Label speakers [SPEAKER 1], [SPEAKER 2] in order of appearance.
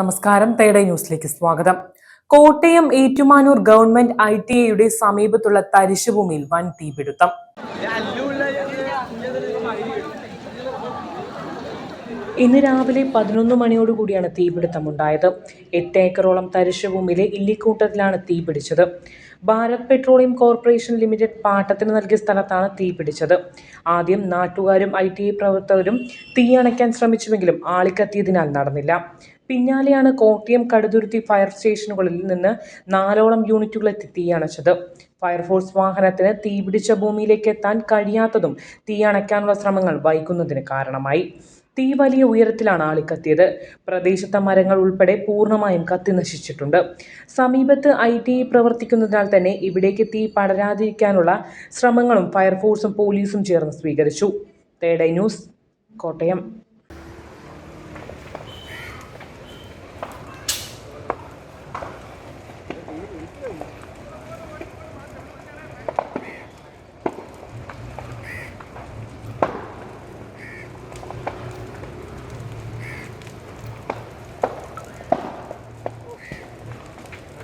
[SPEAKER 1] നമസ്കാരം. തേടൈ ന്യൂസിലേക്ക് സ്വാഗതം. Kottayam Ettumanoor government I T ഐയുടെ സമീപത്തുള്ള തരിശുഭൂമിയിൽ വൻ തീപിടുത്തം. ഇന്ന് രാവിലെ പതിനൊന്ന് മണിയോടുകൂടിയാണ് തീപിടുത്തമുണ്ടായത്. എട്ട് ഏക്കറോളം തരിശുഭൂമിയിലെ ഇല്ലിക്കൂട്ടത്തിലാണ് തീപിടിച്ചത്. ഭാരത് പെട്രോളിയം കോർപ്പറേഷൻ ലിമിറ്റഡ് പാട്ടത്തിന് നൽകിയ സ്ഥലത്താണ് തീപിടിച്ചത്. ആദ്യം നാട്ടുകാരും ഐ ടി പ്രവർത്തകരും തീ അണയ്ക്കാൻ ശ്രമിച്ചുവെങ്കിലും ആളിക്കത്തിയതിനാൽ നടന്നില്ല. പിന്നാലെയാണ് കോട്ടയം കടുതുരുത്തി ഫയർ സ്റ്റേഷനുകളിൽ നിന്ന് നാലോളം യൂണിറ്റുകളെത്തി തീ അണച്ചത് ഫയർഫോഴ്സ് വാഹനത്തിന് തീപിടിച്ച ഭൂമിയിലേക്ക് എത്താൻ കഴിയാത്തതും തീ അണയ്ക്കാനുള്ള ശ്രമങ്ങൾ വൈകുന്നതിന് കാരണമായി. തീ വലിയ ഉയരത്തിലാണ് ആളിക്കത്തിയത്. പ്രദേശത്തെ മരങ്ങൾ ഉൾപ്പെടെ പൂർണമായും കത്തി നശിച്ചിട്ടുണ്ട്. സമീപത്ത് ഐ ടി പ്രവർത്തിക്കുന്നതിനാൽ തന്നെ ഇവിടേക്ക് തീ പടരാതിരിക്കാനുള്ള ശ്രമങ്ങളും ഫയർഫോഴ്സും പോലീസും ചേർന്ന് സ്വീകരിച്ചു. തേടൈ ന്യൂസ് കോട്ടയം.